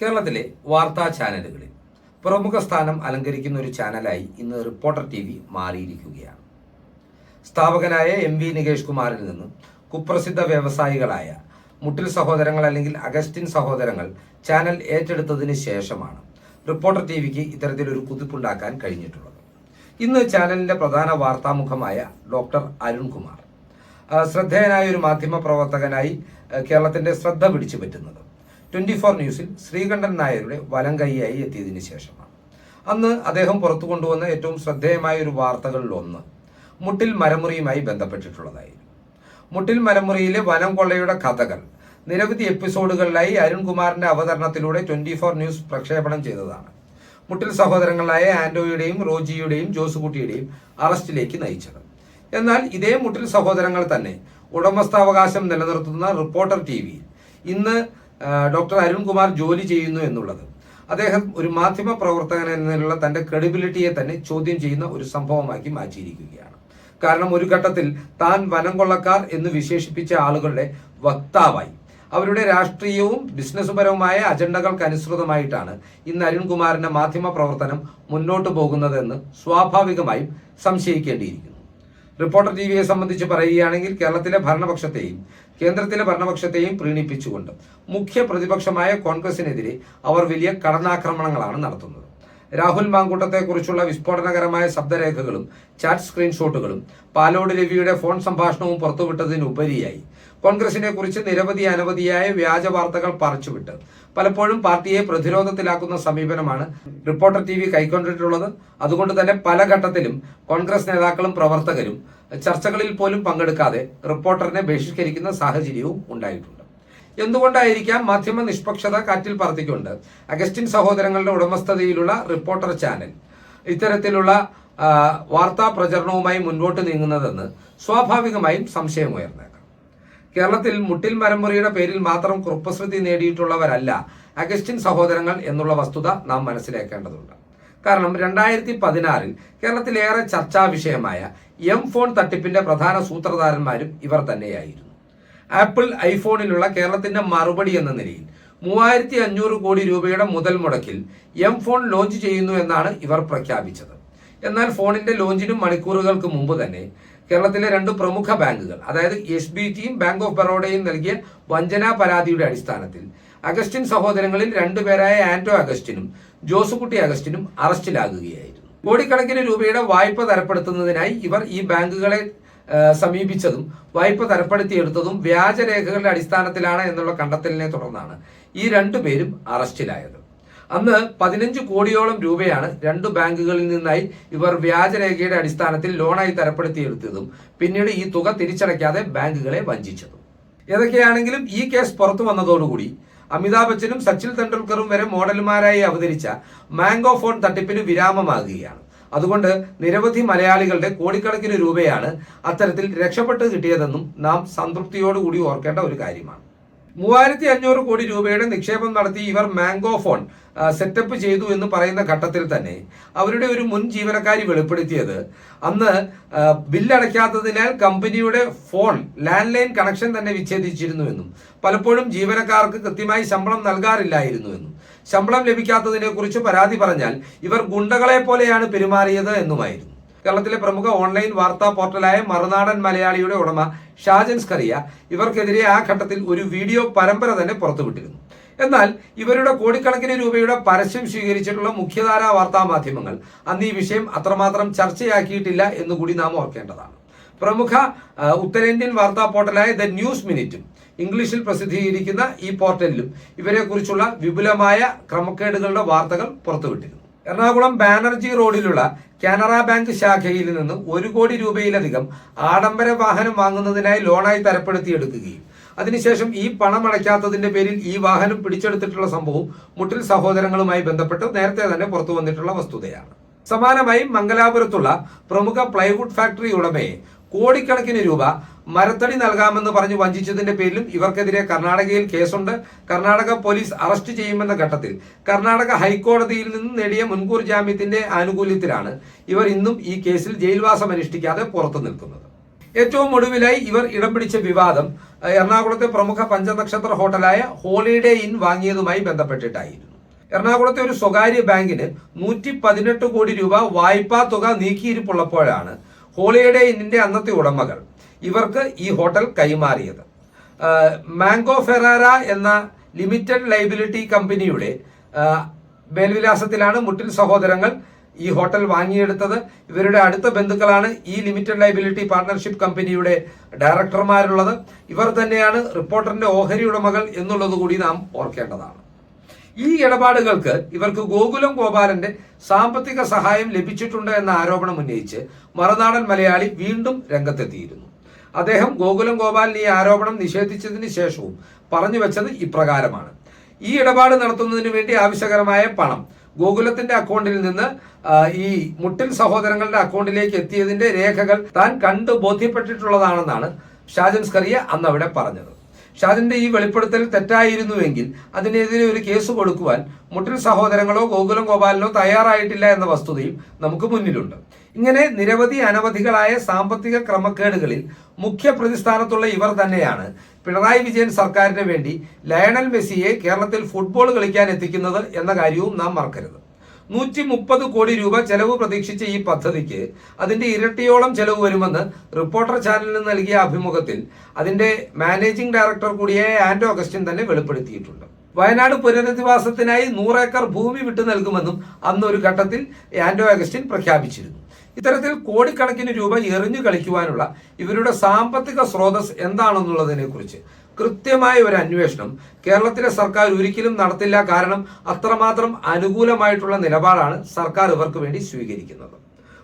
കേരളത്തിലെ വാർത്താ ചാനലുകളിൽ പ്രമുഖ സ്ഥാനം അലങ്കരിക്കുന്ന ഒരു ചാനലായി ഇന്ന് റിപ്പോർട്ടർ ടി വി മാറിയിരിക്കുകയാണ്. സ്ഥാപകനായ എം വി നികേഷ് കുമാറിൽ നിന്ന് കുപ്രസിദ്ധ വ്യവസായികളായ മുട്ടിൽ സഹോദരങ്ങൾ അല്ലെങ്കിൽ അഗസ്റ്റിൻ സഹോദരങ്ങൾ ചാനൽ ഏറ്റെടുത്തതിന് ശേഷമാണ് റിപ്പോർട്ടർ ടി വിക്ക് ഇത്തരത്തിലൊരു കുതിപ്പുണ്ടാക്കാൻ കഴിഞ്ഞിട്ടുള്ളത്. ഇന്ന് ചാനലിന്റെ പ്രധാന വാർത്താമുഖമായ ഡോക്ടർ അരുൺകുമാർ ശ്രദ്ധേയനായ ഒരു മാധ്യമ പ്രവർത്തകനായി കേരളത്തിന്റെ ശ്രദ്ധ പിടിച്ചു പറ്റുന്നത്. ട്വന്റി ഫോർ ന്യൂസിൽ ശ്രീകണ്ഠൻ നായരുടെ വലം കൈയായി എത്തിയതിന് ശേഷമാണ്. അന്ന് അദ്ദേഹം പുറത്തു കൊണ്ടുവന്ന ഏറ്റവും ശ്രദ്ധേയമായ ഒരു വാർത്തകളിൽ ഒന്ന് മുട്ടിൽ മരമുറിയുമായി ബന്ധപ്പെട്ടിട്ടുള്ളതായിരുന്നു. മുട്ടിൽ മരമുറിയിലെ വനം കൊള്ളയുടെ കഥകൾ നിരവധി എപ്പിസോഡുകളിലായി അരുൺകുമാറിന്റെ അവതരണത്തിലൂടെ ട്വന്റി ഫോർ ന്യൂസ് പ്രക്ഷേപണം ചെയ്തതാണ്. മുട്ടിൽ സഹോദരങ്ങളായ ആന്റോയുടെയും റോജിയുടെയും ജോസുകുട്ടിയുടെയും അറസ്റ്റിലേക്ക് നയിച്ചത്. എന്നാൽ ഇതേ മുട്ടിൽ സഹോദരങ്ങൾ തന്നെ ഉടമസ്ഥാവകാശം നിലനിർത്തുന്ന റിപ്പോർട്ടർ ടി ഇന്ന് ഡോക്ടർ അരുൺകുമാർ ജോലി ചെയ്യുന്നു എന്നുള്ളത്. അദ്ദേഹം ഒരു മാധ്യമ പ്രവർത്തകൻ എന്നതിലുള്ള തന്റെ ക്രെഡിബിലിറ്റിയെ തന്നെ ചോദ്യം ചെയ്യുന്ന ഒരു സംഭവമാക്കി മാറ്റിയിരിക്കുകയാണ്. കാരണം ഒരു ഘട്ടത്തിൽ താൻ വനം കൊള്ളക്കാർ എന്ന് വിശേഷിപ്പിച്ച ആളുകളുടെ വക്താവായി. അവരുടെ രാഷ്ട്രീയവും ബിസിനസ്സുപരവുമായ അജണ്ടകൾക്ക് അനുസൃതമായിട്ടാണ് ഇന്ന് അരുൺകുമാറിന്റെ മാധ്യമ പ്രവർത്തനം മുന്നോട്ടു പോകുന്നതെന്ന് സ്വാഭാവികമായും സംശയിക്കേണ്ടിയിരിക്കുന്നു. റിപ്പോർട്ടർ ടി വിയെ സംബന്ധിച്ച് പറയുകയാണെങ്കിൽ കേരളത്തിലെ ഭരണപക്ഷത്തെയും കേന്ദ്രത്തിലെ ഭരണപക്ഷത്തെയും പ്രീണിപ്പിച്ചുകൊണ്ട് മുഖ്യ പ്രതിപക്ഷമായ കോൺഗ്രസിനെതിരെ അവർ വലിയ കടന്നാക്രമണങ്ങളാണ് നടത്തുന്നത്. രാഹുൽ മാങ്കൂട്ടത്തെക്കുറിച്ചുള്ള വിസ്ഫോടനകരമായ ശബ്ദരേഖകളും ചാറ്റ് സ്ക്രീൻഷോട്ടുകളും പാലോട് രവിയുടെ ഫോൺ സംഭാഷണവും പുറത്തുവിട്ടതിനുപരിയായി കോൺഗ്രസിനെ കുറിച്ച് നിരവധി അനവധിയായ വ്യാജ വാർത്തകൾ പറിച്ചുവിട്ട് പലപ്പോഴും പാർട്ടിയെ പ്രതിരോധത്തിലാക്കുന്ന സമീപനമാണ് റിപ്പോർട്ടർ ടി വി കൈക്കൊണ്ടിട്ടുള്ളത്. അതുകൊണ്ട് തന്നെ പല ഘട്ടത്തിലും കോൺഗ്രസ് നേതാക്കളും പ്രവർത്തകരും ചർച്ചകളിൽ പോലും പങ്കെടുക്കാതെ റിപ്പോർട്ടറിനെ ബഹിഷ്കരിക്കുന്ന സാഹചര്യവും ഉണ്ടായിട്ടുണ്ട്. എന്തുകൊണ്ടായിരിക്കാം മാധ്യമ നിഷ്പക്ഷത കാറ്റിൽ പറത്തിക്കൊണ്ട് അഗസ്റ്റിൻ സഹോദരങ്ങളുടെ ഉടമസ്ഥതയിലുള്ള റിപ്പോർട്ടർ ചാനൽ ഇത്തരത്തിലുള്ള വാർത്താ പ്രചരണവുമായി മുൻപോട്ട് നീങ്ങുന്നതെന്ന് സ്വാഭാവികമായും സംശയമുയർന്നേക്കാം. കേരളത്തിൽ മുട്ടിൽ മരമുറിയുടെ പേരിൽ മാത്രം കുറുപ്പശ്രുതി നേടിയിട്ടുള്ളവരല്ല അഗസ്റ്റിൻ സഹോദരങ്ങൾ എന്നുള്ള വസ്തുത നാം മനസ്സിലാക്കേണ്ടതുണ്ട്. കാരണം രണ്ടായിരത്തി പതിനാറിൽ കേരളത്തിലേറെ ചർച്ചാ വിഷയമായ എം ഫോൺ തട്ടിപ്പിന്റെ പ്രധാന സൂത്രധാരന്മാരും ഇവർ തന്നെയായിരുന്നു. ആപ്പിൾ ഐഫോണിലുള്ള കേരളത്തിന്റെ മറുപടി എന്ന നിലയിൽ മൂവായിരത്തി അഞ്ഞൂറ് കോടി രൂപയുടെ മുതൽ മുടക്കിൽ എം ഫോൺ ലോഞ്ച് ചെയ്യുന്നു എന്നാണ് ഇവർ പ്രഖ്യാപിച്ചത്. എന്നാൽ ഫോണിന്റെ ലോഞ്ചിനും മണിക്കൂറുകൾക്ക് മുമ്പ് തന്നെ കേരളത്തിലെ രണ്ട് പ്രമുഖ ബാങ്കുകൾ അതായത് എസ് ബി ടിയും ബാങ്ക് ഓഫ് ബറോഡയും നൽകിയ വഞ്ചനാ പരാതിയുടെ അടിസ്ഥാനത്തിൽ അഗസ്റ്റിൻ സഹോദരങ്ങളിൽ രണ്ടുപേരായ ആന്റോ അഗസ്റ്റിനും ജോസുകുട്ടി അഗസ്റ്റിനും അറസ്റ്റിലാകുകയായിരുന്നു. കോടിക്കണക്കിന് രൂപയുടെ വായ്പ തരപ്പെടുത്തുന്നതിനായി ഇവർ ഈ ബാങ്കുകളെ സമീപിച്ചതും വായ്പ തരപ്പെടുത്തിയെടുത്തതും വ്യാജരേഖകളുടെ അടിസ്ഥാനത്തിലാണ് എന്നുള്ള കണ്ടെത്തലിനെ തുടർന്നാണ് ഈ രണ്ടുപേരും അറസ്റ്റിലായത്. അന്ന് പതിനഞ്ച് കോടിയോളം രൂപയാണ് രണ്ടു ബാങ്കുകളിൽ നിന്നായി ഇവർ വ്യാജരേഖയുടെ അടിസ്ഥാനത്തിൽ ലോണായി തരപ്പെടുത്തിയെടുത്തതും പിന്നീട് ഈ തുക തിരിച്ചടയ്ക്കാതെ ബാങ്കുകളെ വഞ്ചിച്ചതും. ഏതൊക്കെയാണെങ്കിലും ഈ കേസ് പുറത്തു വന്നതോടുകൂടി അമിതാഭ് ബച്ചനും സച്ചിൻ തെണ്ടുൽക്കറും വരെ മോഡലുമാരായി അവതരിച്ച മാംഗോ ഫോൺ തട്ടിപ്പിന് വിരാമമാകുകയാണ്. അതുകൊണ്ട് നിരവധി മലയാളികളുടെ കോടിക്കണക്കിന് രൂപയാണ് അത്തരത്തിൽ രക്ഷപ്പെട്ട് കിട്ടിയതെന്നും നാം സംതൃപ്തിയോടുകൂടി ഓർക്കേണ്ട ഒരു കാര്യമാണ്. മൂവായിരത്തി അഞ്ഞൂറ് കോടി രൂപയുടെ നിക്ഷേപം നടത്തി ഇവർ മാംഗോ ഫോൺ സെറ്റപ്പ് ചെയ്തു എന്ന് പറയുന്ന ഘട്ടത്തിൽ തന്നെ അവരുടെ ഒരു മുൻ ജീവനക്കാരി വെളിപ്പെടുത്തിയത്. അന്ന് ബില്ലടയ്ക്കാത്തതിനാൽ കമ്പനിയുടെ ഫോൺ ലാൻഡ് ലൈൻ കണക്ഷൻ തന്നെ വിച്ഛേദിച്ചിരുന്നു എന്നും പലപ്പോഴും ജീവനക്കാർക്ക് കൃത്യമായി ശമ്പളം നൽകാറില്ലായിരുന്നു എന്നും. ശമ്പളം ലഭിക്കാത്തതിനെ കുറിച്ച് പരാതി പറഞ്ഞാൽ ഇവർ ഗുണ്ടകളെ പോലെയാണ് പെരുമാറിയത് എന്നുമായിരുന്നു. കേരളത്തിലെ പ്രമുഖ ഓൺലൈൻ വാർത്താ പോർട്ടലായ മറുനാടൻ മലയാളിയുടെ ഉടമ ഷാജൻ സ്കറിയ ഇവർക്കെതിരെ ആ ഘട്ടത്തിൽ ഒരു വീഡിയോ പരമ്പര തന്നെ പുറത്തുവിട്ടിരുന്നു. എന്നാൽ ഇവരുടെ കോടിക്കണക്കിന് രൂപയുടെ പരസ്യം സ്വീകരിച്ചിട്ടുള്ള മുഖ്യധാരാ വാർത്താ മാധ്യമങ്ങൾ അന്ന് ഈ വിഷയം അത്രമാത്രം ചർച്ചയാക്കിയിട്ടില്ല എന്നുകൂടി നാം ഓർക്കേണ്ടതാണ്. പ്രമുഖ ഉത്തരേന്ത്യൻ വാർത്താ പോർട്ടലായ ദ ന്യൂസ് മിനിറ്റും ഇംഗ്ലീഷിൽ പ്രസിദ്ധീകരിക്കുന്ന ഈ പോർട്ടലിലും ഇവരെക്കുറിച്ചുള്ള വിപുലമായ ക്രമക്കേടുകളുടെ വാർത്തകൾ പുറത്തുവിട്ടിരുന്നു. എറണാകുളം ബാനർജി റോഡിലുള്ള കാനറ ബാങ്ക് ശാഖയിൽ നിന്ന് ഒരു കോടി രൂപയിലധികം ആഡംബര വാഹനം വാങ്ങുന്നതിനായി ലോണായി തരപ്പെടുത്തിയെടുക്കുകയും അതിനുശേഷം ഈ പണം അടയ്ക്കാത്തതിന്റെ പേരിൽ ഈ വാഹനം പിടിച്ചെടുത്തിട്ടുള്ള സംഭവം മുട്ടിൽ സഹോദരങ്ങളുമായി ബന്ധപ്പെട്ട് നേരത്തെ തന്നെ പുറത്തു വന്നിട്ടുള്ള വസ്തുതയാണ്. സമാനമായി മംഗലാപുരത്തുള്ള പ്രമുഖ പ്ലൈവുഡ് ഫാക്ടറി ഉടമയെ കോടിക്കണക്കിന് രൂപ മരത്തടി നൽകാമെന്ന് പറഞ്ഞ് വഞ്ചിച്ചതിന്റെ പേരിലും ഇവർക്കെതിരെ കർണാടകയിൽ കേസുണ്ട്. കർണാടക പോലീസ് അറസ്റ്റ് ചെയ്യുമെന്ന ഘട്ടത്തിൽ കർണാടക ഹൈക്കോടതിയിൽ നിന്ന് നേടിയ മുൻകൂർ ജാമ്യത്തിന്റെ ആനുകൂല്യത്തിലാണ് ഇവർ ഇന്നും ഈ കേസിൽ ജയിൽവാസം അനുഷ്ഠിക്കാതെ പുറത്തു നിൽക്കുന്നത്. ഏറ്റവും ഒടുവിലായി ഇവർ ഇടം പിടിച്ച വിവാദം എറണാകുളത്തെ പ്രമുഖ പഞ്ചനക്ഷത്ര ഹോട്ടലായ ഹോളിഡേ ഇൻ വാങ്ങിയതുമായി ബന്ധപ്പെട്ടിട്ടായിരുന്നു. എറണാകുളത്തെ ഒരു സ്വകാര്യ ബാങ്കിന് നൂറ്റി പതിനെട്ട് കോടി രൂപ വായ്പാ തുക നീക്കിയിരിപ്പുള്ളപ്പോഴാണ് ഹോളിഡേ ഇന്നിന്റെ അന്നത്തെ ഉടമകൾ ഇവർക്ക് ഈ ഹോട്ടൽ കൈമാറിയത്. മാംഗോ ഫെറാര എന്ന ലിമിറ്റഡ് ലൈബിലിറ്റി കമ്പനിയുടെ മേൽവിലാസത്തിലാണ് മുട്ടിൽ സഹോദരങ്ങൾ ഈ ഹോട്ടൽ വാങ്ങിയെടുത്തത്. ഇവരുടെ അടുത്ത ബന്ധുക്കളാണ് ഈ ലിമിറ്റഡ് ലൈബിലിറ്റി പാർട്ണർഷിപ്പ് കമ്പനിയുടെ ഡയറക്ടർമാരുള്ളത്. ഇവർ തന്നെയാണ് റിപ്പോർട്ടറിന്റെ ഓഹരി ഉടമകൾ എന്നുള്ളത് കൂടി നാം ഓർക്കേണ്ടതാണ്. ഈ ഇടപാടുകൾക്ക് ഇവർക്ക് ഗോകുലം ഗോപാലന്റെ സാമ്പത്തിക സഹായം ലഭിച്ചിട്ടുണ്ട് എന്ന ആരോപണം ഉന്നയിച്ച് മറുനാടൻ മലയാളി വീണ്ടും രംഗത്തെത്തിയിരുന്നു. അദ്ദേഹം ഗോകുലം ഗോപാലിന് ഈ ആരോപണം നിഷേധിച്ചതിന് ശേഷവും പറഞ്ഞു വെച്ചത് ഇപ്രകാരമാണ്. ഈ ഇടപാട് നടത്തുന്നതിന് വേണ്ടി ആവശ്യകരമായ പണം ഗോകുലത്തിന്റെ അക്കൗണ്ടിൽ നിന്ന് ഈ മുട്ടിൽ സഹോദരങ്ങളുടെ അക്കൗണ്ടിലേക്ക് എത്തിയതിന്റെ രേഖകൾ താൻ കണ്ടു ബോധ്യപ്പെട്ടിട്ടുള്ളതാണെന്നാണ് ഷാജൻ സ്കറിയ അന്ന് അവിടെ പറഞ്ഞത്. ഷാജന്റെ ഈ വെളിപ്പെടുത്തൽ തെറ്റായിരുന്നുവെങ്കിൽ അതിനെതിരെ ഒരു കേസ് കൊടുക്കുവാൻ മുട്ടിൽ സഹോദരങ്ങളോ ഗോകുലം ഗോപാലനോ തയ്യാറായിട്ടില്ല എന്ന വസ്തുതയും നമുക്ക് മുന്നിലുണ്ട്. ഇങ്ങനെ നിരവധി അനവധികളായ സാമ്പത്തിക ക്രമക്കേടുകളിൽ മുഖ്യ പ്രതിസ്ഥാനത്തുള്ള ഇവർ തന്നെയാണ് പിണറായി വിജയൻ സർക്കാരിന് വേണ്ടി ലയണൽ മെസ്സിയെ കേരളത്തിൽ ഫുട്ബോൾ കളിക്കാൻ എത്തിക്കുന്നത് എന്ന കാര്യവും നാം മറക്കരുത്. നൂറ്റി മുപ്പത് കോടി രൂപ ചെലവ് പ്രതീക്ഷിച്ച ഈ പദ്ധതിക്ക് അതിന്റെ ഇരട്ടിയോളം ചെലവ് വരുമെന്ന് റിപ്പോർട്ടർ ചാനലിന് നൽകിയ അഭിമുഖത്തിൽ അതിന്റെ മാനേജിംഗ് ഡയറക്ടർ കൂടിയായ ആന്റോ അഗസ്റ്റിൻ തന്നെ വെളിപ്പെടുത്തിയിട്ടുണ്ട്. വയനാട് പുനരധിവാസത്തിനായി നൂറേക്കർ ഭൂമി വിട്ടു നൽകുമെന്നും അന്നൊരു ഘട്ടത്തിൽ ആന്റോ അഗസ്റ്റിൻ പ്രഖ്യാപിച്ചിരുന്നു. ഇത്തരത്തിൽ കോടിക്കണക്കിന് രൂപ എറിഞ്ഞു കളിക്കുവാനുള്ള ഇവരുടെ സാമ്പത്തിക സ്രോതസ് എന്താണെന്നുള്ളതിനെ കുറിച്ച് കൃത്യമായ ഒരു അന്വേഷണം കേരളത്തിലെ സർക്കാർ ഒരിക്കലും നടത്തില്ല കാരണം അത്രമാത്രം അനുകൂലമായിട്ടുള്ള നിലപാടാണ് സർക്കാർ ഇവർക്ക് വേണ്ടി സ്വീകരിക്കുന്നത്.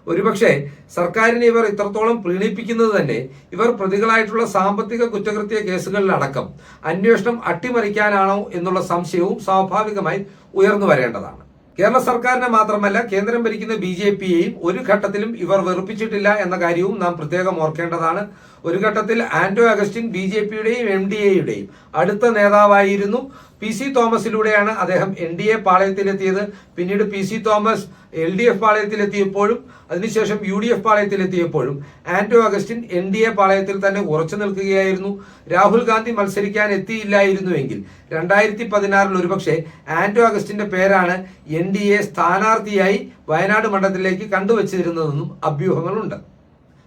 ഒരുപക്ഷെ സർക്കാരിനെ ഇവർ ഇത്രത്തോളം പ്രീണിപ്പിക്കുന്നത് തന്നെ ഇവർ പ്രതികളായിട്ടുള്ള സാമ്പത്തിക കുറ്റകൃത്യ കേസുകളിലടക്കം അന്വേഷണം അട്ടിമറിക്കാനാണോ എന്നുള്ള സംശയവും സ്വാഭാവികമായി ഉയർന്നു വരേണ്ടതാണ്. കേരള സർക്കാരിനെ മാത്രമല്ല കേന്ദ്രം ഭരിക്കുന്ന ബി ജെ പിയെയും ഒരു ഘട്ടത്തിലും ഇവർ വെറുപ്പിച്ചിട്ടില്ല എന്ന കാര്യവും നാം പ്രത്യേകം ഓർക്കേണ്ടതാണ്. ഒരു ഘട്ടത്തിൽ ആന്റോ അഗസ്റ്റിൻ ബി ജെ പിയുടെയും എം ഡി എയുടെയും അടുത്ത നേതാവായിരുന്നു പി സി തോമസിലൂടെയാണ് അദ്ദേഹം എൻ ഡി എ പാളയത്തിലെത്തിയത്. പിന്നീട് P C Thomas L D F പാളയത്തിലെത്തിയപ്പോഴും അതിനുശേഷം U D F പാളയത്തിലെത്തിയപ്പോഴും Anto Augustine N D A പാളയത്തിൽ തന്നെ ഉറച്ചു നിൽക്കുകയായിരുന്നു. രാഹുൽ ഗാന്ധി മത്സരിക്കാൻ എത്തിയില്ലായിരുന്നുവെങ്കിൽ രണ്ടായിരത്തി പതിനാറിൽ ഒരുപക്ഷെ ആന്റോ അഗസ്റ്റിന്റെ പേരാണ് എൻ ഡി എ സ്ഥാനാർത്ഥിയായി വയനാട് മണ്ഡലത്തിലേക്ക് കണ്ടുവച്ചിരുന്നതെന്നും അഭ്യൂഹങ്ങളുണ്ട്.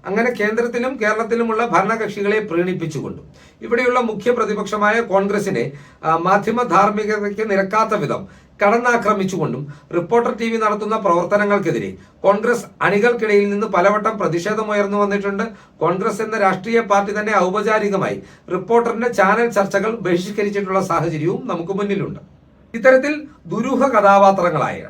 അങ്ങനെ കേന്ദ്രത്തിലും കേരളത്തിലുമുള്ള ഭരണകക്ഷികളെ പ്രീണിപ്പിച്ചുകൊണ്ടും. ഇവിടെയുള്ള മുഖ്യ പ്രതിപക്ഷമായ കോൺഗ്രസിനെ മാധ്യമ ധാർമ്മികതയ്ക്ക് നിരക്കാത്ത വിധം കടന്നാക്രമിച്ചുകൊണ്ടും റിപ്പോർട്ടർ ടി വി നടത്തുന്ന പ്രവർത്തനങ്ങൾക്കെതിരെ കോൺഗ്രസ് അണികൾക്കിടയിൽ നിന്ന് പലവട്ടം പ്രതിഷേധമുയർന്നു വന്നിട്ടുണ്ട്. കോൺഗ്രസ് എന്ന രാഷ്ട്രീയ പാർട്ടി തന്നെ ഔപചാരികമായി റിപ്പോർട്ടറിന്റെ ചാനൽ ചർച്ചകൾ ബഹിഷ്കരിച്ചിട്ടുള്ള സാഹചര്യവും നമുക്ക് മുന്നിലുണ്ട്. ഇത്തരത്തിൽ ദുരൂഹ കഥാപാത്രങ്ങളായ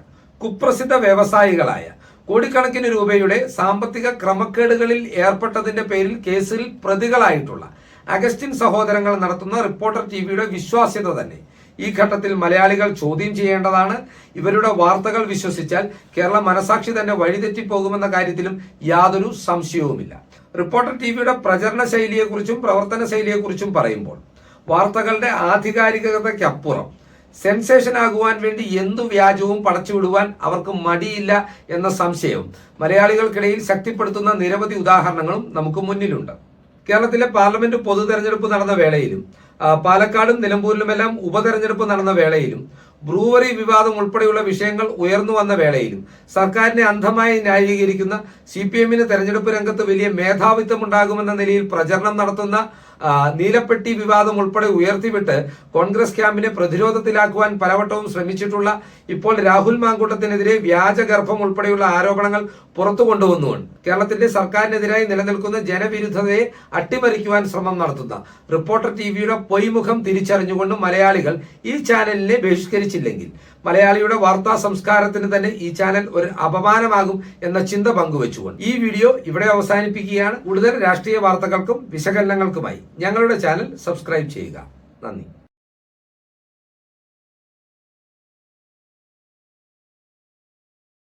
കുപ്രസിദ്ധ വ്യവസായികളായ കോടിക്കണക്കിന് രൂപയുടെ സാമ്പത്തിക ക്രമക്കേടുകളിൽ ഏർപ്പെട്ടതിന്റെ പേരിൽ കേസിൽ പ്രതികളായിട്ടുള്ള അഗസ്റ്റിൻ സഹോദരങ്ങൾ നടത്തുന്ന റിപ്പോർട്ടർ ടി വിയുടെ വിശ്വാസ്യത തന്നെ. ഈ ഘട്ടത്തിൽ മലയാളികൾ ചോദ്യം ചെയ്യേണ്ടതാണ്. ഇവരുടെ വാർത്തകൾ വിശ്വസിച്ചാൽ കേരള മനസാക്ഷി തന്നെ വഴിതെറ്റിപ്പോകുമെന്ന കാര്യത്തിലും യാതൊരു സംശയവുമില്ല. റിപ്പോർട്ടർ ടി വിയുടെ പ്രചരണ ശൈലിയെക്കുറിച്ചും പ്രവർത്തന ശൈലിയെക്കുറിച്ചും പറയുമ്പോൾ വാർത്തകളുടെ ആധികാരികതയ്ക്കപ്പുറം സെൻസേഷൻ ആകുവാൻ വേണ്ടി എന്തു വ്യാജവും പടച്ചു വിടുവാൻ അവർക്ക് മടിയില്ല എന്ന സംശയവും മലയാളികൾക്കിടയിൽ ശക്തിപ്പെടുത്തുന്ന നിരവധി ഉദാഹരണങ്ങളും നമുക്ക് മുന്നിലുണ്ട്. കേരളത്തിലെ പാർലമെന്റ് പൊതു തെരഞ്ഞെടുപ്പ് നടന്ന വേളയിലും പാലക്കാടും നിലമ്പൂരിലുമെല്ലാം ഉപതെരഞ്ഞെടുപ്പ് നടന്ന വേളയിലും ബ്രൂവറി വിവാദം ഉൾപ്പെടെയുള്ള വിഷയങ്ങൾ ഉയർന്നു വന്ന വേളയിലും സർക്കാരിനെ അന്ധമായി ന്യായീകരിക്കുന്ന സി പി എമ്മിന് തെരഞ്ഞെടുപ്പ് രംഗത്ത് വലിയ മേധാവിത്വം ഉണ്ടാകുമെന്ന നിലയിൽ പ്രചരണം നടത്തുന്ന നീലപ്പെട്ടി വിവാദം ഉൾപ്പെടെ ഉയർത്തിവിട്ട് കോൺഗ്രസ് ക്യാമ്പിനെ പ്രതിരോധത്തിലാക്കുവാൻ പലവട്ടവും ശ്രമിച്ചിട്ടുള്ള ഇപ്പോൾ രാഹുൽ മാങ്കൂട്ടത്തിനെതിരെ വ്യാജഗർഭം ഉൾപ്പെടെയുള്ള ആരോപണങ്ങൾ പുറത്തു കൊണ്ടുവന്നുകൊണ്ട് കേരളത്തിന്റെ സർക്കാരിനെതിരായി നിലനിൽക്കുന്ന ജനവിരുദ്ധതയെ അട്ടിമറിക്കുവാൻ ശ്രമം നടത്തുന്ന റിപ്പോർട്ടർ ടി വിയുടെ പൊയ്മുഖം തിരിച്ചറിഞ്ഞുകൊണ്ട് മലയാളികൾ ഈ ചാനലിനെ ബഹിഷ്കരിച്ചില്ലെങ്കിൽ മലയാളിയുടെ വാർത്താ സംസ്കാരത്തിന് തന്നെ ഈ ചാനൽ ഒരു അപമാനമാകും എന്ന ചിന്ത പങ്കുവെച്ചുകൊണ്ട് ഈ വീഡിയോ ഇവിടെ അവസാനിപ്പിക്കുകയാണ്. കൂടുതൽ രാഷ്ട്രീയ വാർത്തകൾക്കും വിശകലനങ്ങൾക്കുമായി ഞങ്ങളുടെ ചാനൽ സബ്സ്ക്രൈബ് ചെയ്യുക. നന്ദി.